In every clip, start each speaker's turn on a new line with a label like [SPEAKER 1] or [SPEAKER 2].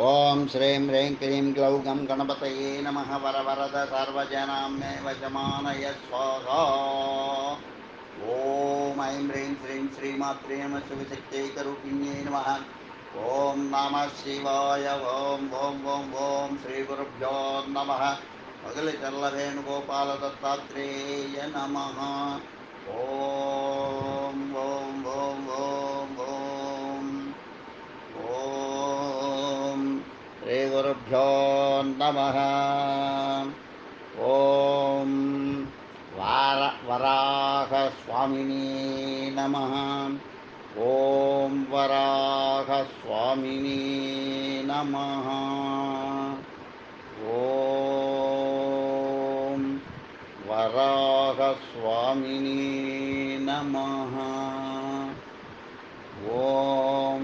[SPEAKER 1] ॐ श्रीं ह्रीं क्लीं ग्लौं गं गणपतये नमः वरवरद सर्वजनां मे वशमानय स्वाहा। ॐ ऐं ह्रीं श्रीं श्रीमात्रे नमः शिवशक्त्यैकरूपिण्यै नमः। ॐ नमः शिवाय, ॐ ॐ ॐ ॐ श्रीगुरुभ्यो नमः। मगलिचल्लवेणुगोपालदत्तात्रेय नमः। ॐ ॐ ॐ ॐ ॐ। ॐ। श्रीगुरुभ्यो नमः। ॐ वार वराहस्वामिने नमः। ॐ वराहस्वामिने नमः। ॐ वराहस्वामिने नमः। ॐ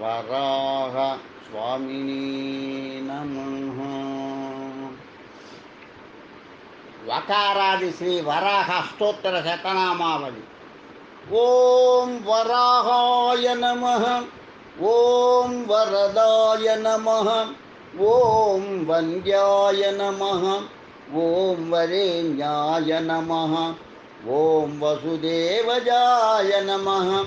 [SPEAKER 1] वराह स्वामिने नमः। वकारादि श्री वराह स्तोत्र शतनामावली। ॐ वराहाय नमः। ॐ वरदाय नमः। ॐ वन्द्याय नमः। ओम वरेण्याय नमः। ॐ वसुदेवजाय नमः।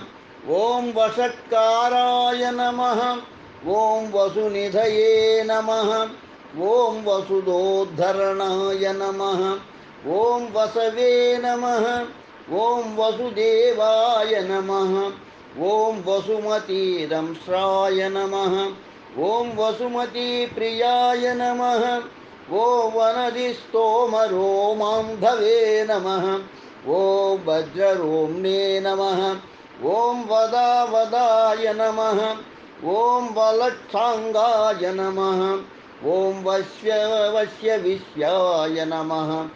[SPEAKER 1] ॐ वषट्काराय नमः। ॐ वसुनिधये नमः। ॐ वसुदोद्धरणाय नमः। ॐ वसवे नमः। ॐ वसुदेवाय नमः। ॐ वसुमतीरंस्राय नमः। ॐ वसुमतीप्रियाय नमः। ॐ वनदिस्तोमरोमाम्भवे नमः। ॐ वज्ररोम्ने नमः। ॐ वदा वदाय नमः। ओम बलत्साङ्गाय नमः। ॐ वश्य वश्य विश्वाय नमः।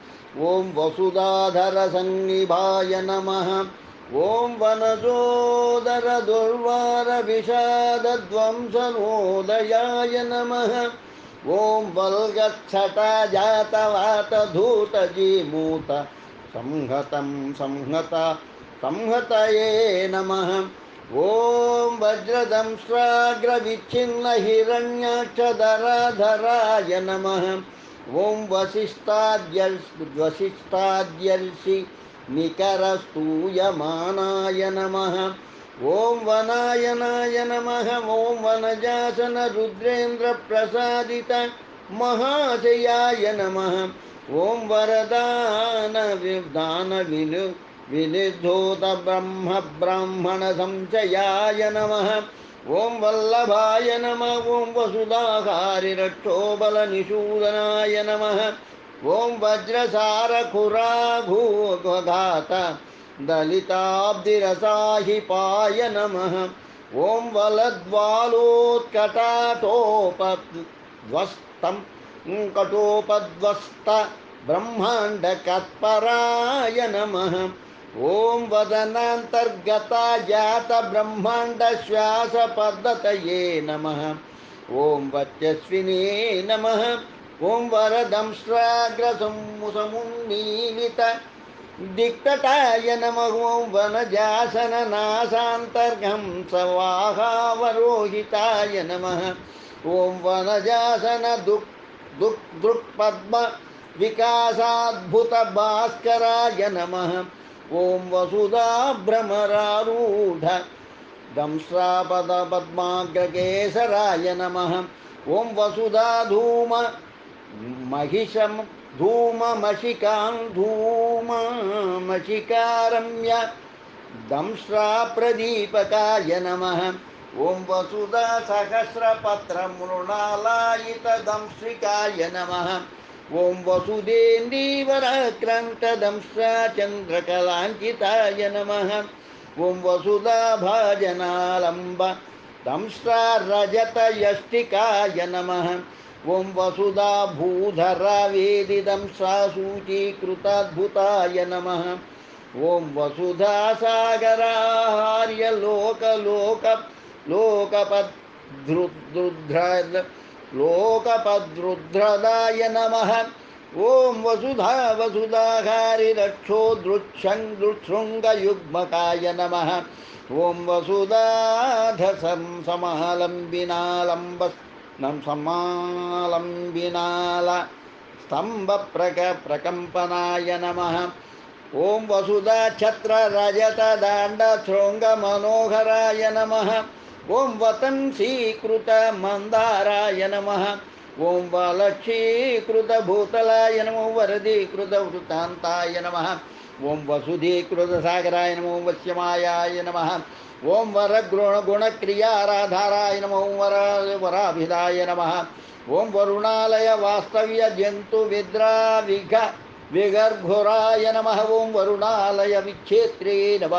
[SPEAKER 1] ॐ वसुधाधरसन्निभाय नमः। ॐ वनजोदरदुर्वारविषादध्वंसनोदयाय नमः। धूत वल्गच्छटजातवातधूतजीमूत संहतं संहत संहतये नमः। ॐ वज्रदंश्राग्रविच्छिन्नहिरण्याक्षधराधराय नमः। ॐ वसिष्ठाद्यल् वसिष्ठाद्यल्सि निकरस्तूयमानाय नमः। ॐ वनायनाय नमः। ॐ वनजासन रुद्रेन्द्रप्रसादित महाशयाय नमः। ॐ वरदानविदानविनु विनिधूत ब्रह्म ब्राह्मण संचयाय नम। ओं वल्लभाय नम। ओं वसुधाकारिरक्षोबलनिषूदनाय नम। ओं वज्रसारखुराघूघात दलिताब्धिरसाहिपाय नम। ओं वलद्वालोत्कटाटोपध्वस्तं कटोपध्वस्त ब्रह्माण्डकत्पराय नमः। ॐ वदनान्तर्गता जातब्रह्माण्डश्वासपद्धतये नम। ओं वत्यस्विने नमः। ॐ वरदं नम। ओं वन जासन वनजासननाशान्तर्घं सवाहावरोहिताय नम। ओं वन जासन दुक् दुक्, दृक्पद्मविकासाद्भुतभास्कराय नमः। ॐ वसुधा भ्रमरारूढ दंश्रापदपद्माग्रकेसराय नमः। ॐ वसुधा धूम महिषं धूममशिकां धूममशिकारम्य दंश्राप्रदीपकाय नमः। ॐ वसुधा सहस्रपत्रमृणालायितदंश्रिकाय नमः। ॐ वसुदेन्दीवराक्रान्तदंसा चन्द्रकलाञ्चिताय नमः। ॐ वसुधाभाजनालम्ब दंसा रजतयष्टिकाय नमः। ॐ वसुधा भूधरावेदिदंसा सूचीकृताद्भुताय नमः। ॐ वसुधा सागरार्यलोकलोक लोकपद्धृद्रुध्र लोकपद्रुद्रदाय नमः। ॐ वसुधा वसुधाकारिदक्षोदृच्छृङ्गयुग्मकाय नमः। ॐ वसुधाधसं समालम्बिनालम्बस् समालम्बिनाल स्तम्भप्रक प्रकम्पनाय नमः। ॐ वसुधा छत्ररजतदाण्डशृङ्गमनोहराय नमः। ओं वतन श्रीकृतमन्दाराय नमः। ॐ वालक्षीकृतभूतलाय नमो वरदीकृतवृतान्ताय नमः। ॐ वसुधीकृतसागराय नमो वस्यमायाय नमः। ॐ वरगुणगुणक्रियाराधाराय नमो वर वराभिधाय नमः। ॐ वरुणालय विघ विगर्भुराय नम। ओं वरुणालय विच्छेत्रे नम।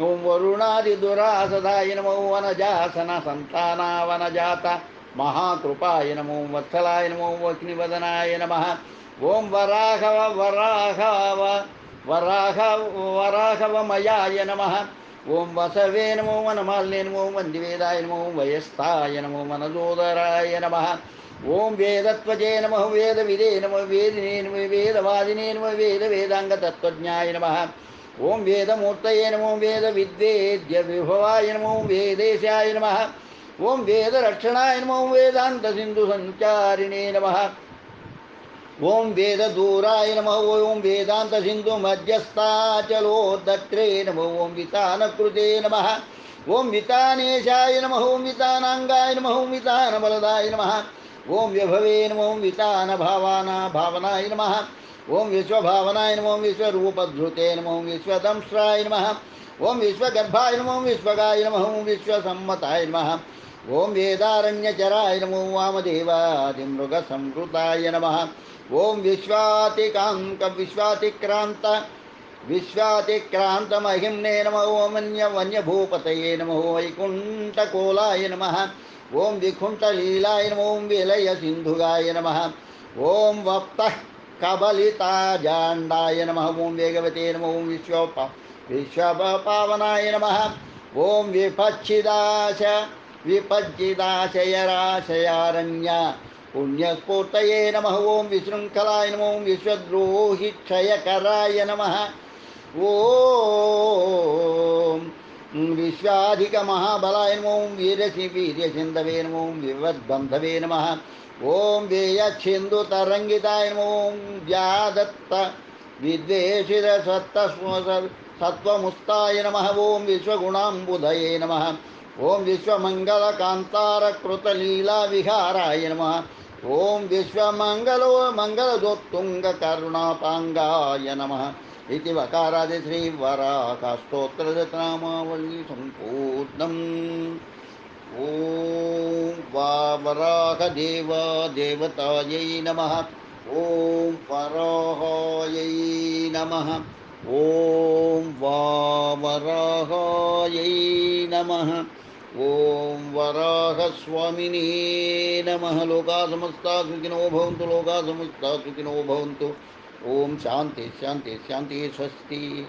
[SPEAKER 1] ॐ वरुणादिदुरासदाय नमो वनजासन सन्तानावनजात महाकृपाय नमो वत्सलाय नमो वग्निवदनाय नमः। ॐ वराघव वराघव वराह वराघवमयाय नमः। ॐ वसवे नमो वनमाल्ये नमो वन्दिवेदाय नमो वयस्ताय नमो मनदोदराय नमः। ॐ वेदत्वजे नमः, वेदविदे नमो, वेदिने नमो, वेदवादिने नमो वेदवेदाङ्गतत्त्वज्ञाय नमः। ओम वेदमूर्त नमो वेद विद्वेद्य विभवाय नमो वेदेशाय नम। ओं वेद रक्षणाय नमो वेदांत सिंधु संचारिणे नम। ओं वेद दूराय नम ओं वेदांत सिंधु मध्यस्थाचलोदत्रे नम ओं वितान कृते नम। ओं वितानेशाय नम ओं वितानांगाय नम ओं वितान बलदाय नम। ओं विभवे नम ओं वितान भावाना भावनाय नम। ओम विश्व भावनाय नमो ओम विश्व रूपधृते नम ओम विश्व दंश्राय नम। ओम विश्व गर्भाय नम ओम विश्वगाय नमः। ओम विश्व सम्मताय नम। ओम वेदारण्यचराय नमो वामदेवादिमृग संकृताय नम। ओम विश्वातिकांक विश्वातिक्रांत विश्वातिक्रान्तमहिम्ने नम। ओमन्यवन्यभूपतये नम। वैकुण्ठकोलाय नमः। ॐ विकुण्ठलीलाय नम। ॐ विलयसिन्धुगाय नमः। ओम वप्तः कबलिताजाण्डाय नमः। ॐ वेगवते नमः ॐ विश्वप विश्वपावनाय नमः। ॐ विपच्छिदाश विपज्जिदाशयराशयारण्या पुण्यस्फूर्तये नमः। ॐ विशृङ्खलाय नमो। विश्वद्रोहिक्षयकराय नमः। ॐ विश्वाधिकमहाबलाय नमो। वीरसि वीर्यसिन्धवे नमो। विवद्बन्धवे नमः। ओम ॐ व्येयच्छिन्दुतरङ्गिताय ॐ व्यादत्त विद्वेषिरसत्तस्म सत्त्वमुस्ताय नमः। ॐ विश्वगुणाम्बुधये नमः। ॐ विहाराय नमः। ओम विश्वमंगलो ॐ विश्वमङ्गलो मङ्गलदोत्तुङ्गकरुणापाङ्गाय नमः। इति वकारादि श्रीवराकाष्ठोत्तरनामावली संपूर्णम् ॐ वराहदेवा देवतायै नमः। ॐ वराहायै नमः। ॐ वा वराहायै नमः। ॐ वराहस्वामिने नमः। लोका समस्ता सुखिनो भवन्तु लोका समस्ता सुखिनो भवन्तु। ओम शांति शांति शांति स्वस्ति।